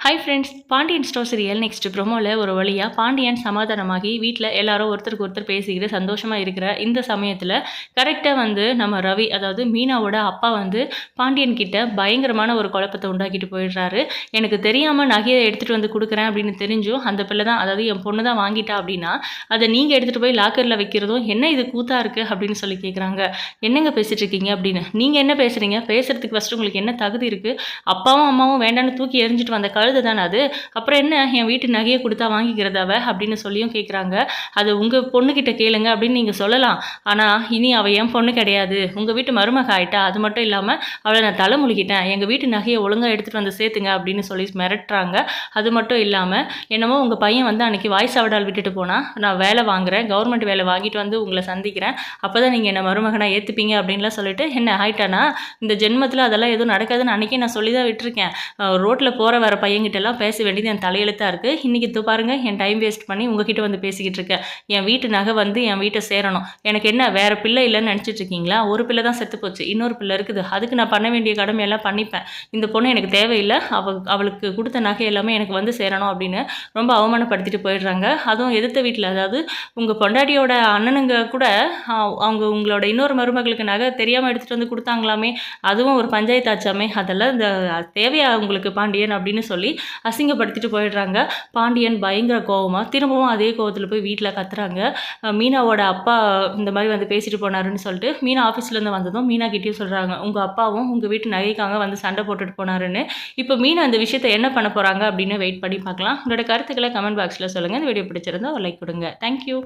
Hi friends Pandian store serial next ப்ரோமோவில் ஒரு வழியாக பாண்டியன் சமாதானமாகி வீட்டில் எல்லாரும் ஒருத்தருக்கு ஒருத்தர் பேசிக்கிட்டு சந்தோஷமாக இருக்கிற இந்த சமயத்தில் கரெக்டாக வந்து நம்ம ரவி அதாவது மீனாவோட அப்பா வந்து பாண்டியன் கிட்ட பயங்கரமான ஒரு குழப்பத்தை உண்டாக்கிட்டு போயிடுறாரு. எனக்கு தெரியாமல் நகையை எடுத்துகிட்டு வந்து கொடுக்குறேன் அப்படின்னு தெரிஞ்சும் அந்த பிள்ளை தான் அதாவது என் பொண்ணு தான் வாங்கிட்டா அப்படின்னா அதை நீங்கள் எடுத்துகிட்டு போய் லாக்கரில் வைக்கிறதும் என்ன இது கூத்தா இருக்குது அப்படின்னு சொல்லி கேட்குறாங்க என்னங்க பேசிகிட்டு இருக்கீங்க அப்படின்னு. நீங்கள் என்ன பேசுகிறீங்க பேசுகிறதுக்கு ஃபஸ்ட்டு உங்களுக்கு என்ன தகுதி இருக்குது அப்பாவும் அம்மாவும் வேண்டான்னு தூக்கி எறிஞ்சிட்டு வந்த கழுது தானே அது? அப்புறம் என்ன என் வீட்டு நகையை கொடுத்தா வாங்கிக்கிறதாவ? அப்படின்னு சொல்லியும் கேட்குறாங்க அது உங்கள் பொண்ணுக்கிட்ட கேளுங்க அப்படின்னு நீங்கள் சொல்லலாம். ஆனால் இனி அவள் என் பொண்ணு கிடையாது. உங்கள் வீட்டு மருமக ஆயிட்டா அது மட்டும் இல்லாமல் அவளை நான் தலை முழுகிட்டேன் எங்கள் வீட்டு நகையை ஒழுங்காக எடுத்துகிட்டு வந்து சேர்த்துங்க அப்படின்னு சொல்லி மிரட்டுறாங்க. அது மட்டும் இல்லாமல் என்னமோ உங்கள் பையன் வந்து அன்றைக்கி வாய்ஸ் அவடால் விட்டுட்டு போனால் நான் வேலை வாங்குறேன் கவர்மெண்ட் வேலை வாங்கிட்டு வந்து உங்களை சந்திக்கிறேன். அப்போ தான் நீங்கள் என்னை மருமகனாக ஏற்றுப்பீங்க அப்படின்லாம் சொல்லிட்டு என்ன ஆயிட்டானா? இந்த ஜென்மத்தில் அதெல்லாம் எதுவும் நடக்காதுன்னு அன்றைக்கி நான் சொல்லி தான் விட்டுருக்கேன் ரோட்டில் போகிற வர பையன் பையன்கிட்டலாம் பேச வேண்டியது என் தலையெழுத்தாக இருக்குது இன்றைக்கி இது பாருங்கள் என் டைம் வேஸ்ட் பண்ணி உங்ககிட்ட வந்து பேசிக்கிட்டு இருக்கேன். என் வீட்டு நகை வந்து என் வீட்டை சேரணும். எனக்கு என்ன வேறு பிள்ளை இல்லைன்னு நினச்சிட்டு இருக்கீங்களா? ஒரு பிள்ளை தான் செத்து போச்சு. இன்னொரு பிள்ளை இருக்குது. அதுக்கு நான் பண்ண வேண்டிய கடமையெல்லாம் பண்ணிப்பேன். இந்த பொண்ணு எனக்கு தேவையில்லை. அவ அவளுக்கு கொடுத்த நகை எல்லாமே எனக்கு வந்து சேரணும் அப்படின்னு ரொம்ப அவமானப்படுத்திட்டு போயிடுறாங்க. அதுவும் எதிர்த்த வீட்டில் அதாவது உங்கள் பொண்டாட்டியோட அண்ணனுங்க கூட அவங்க உங்களோட இன்னொரு மருமகளுக்கு நகை தெரியாமல் எடுத்துகிட்டு வந்து கொடுத்தாங்களாமே அதுவும் ஒரு பஞ்சாயத்து ஆச்சாமே. அதெல்லாம் இந்த தேவையா உங்களுக்கு பாண்டியன்? அப்படின்னு சொல்லி அசிங்கப்படுத்திட்டு போயிடுறாங்க. பாண்டியன் பயங்கர கோவமாக திரும்பவும் அதே கோவத்தில் போய் வீட்டில் கத்துறாங்க. மீனாவோட அப்பா இந்த மாதிரி வந்து பேசிட்டு போனாருன்னு சொல்லிட்டு மீனா ஆஃபீஸ்லேருந்து வந்ததும் மீனா கிட்டேயும் சொல்கிறாங்க உங்கள் அப்பாவும் உங்கள் வீட்டு நகைக்காக வந்து சண்டை போட்டுட்டு போனாருன்னு. இப்போ மீனா அந்த விஷயத்தை என்ன பண்ண போகிறாங்க அப்படின்னு வெயிட் பண்ணி பார்க்கலாம். உங்களோட கருத்துக்களை கமெண்ட் பாக்ஸில் சொல்லுங்கள் இந்த வீடியோ பிடிச்சிருந்தா ஒரு லைக் கொடுங்க. தேங்க்யூ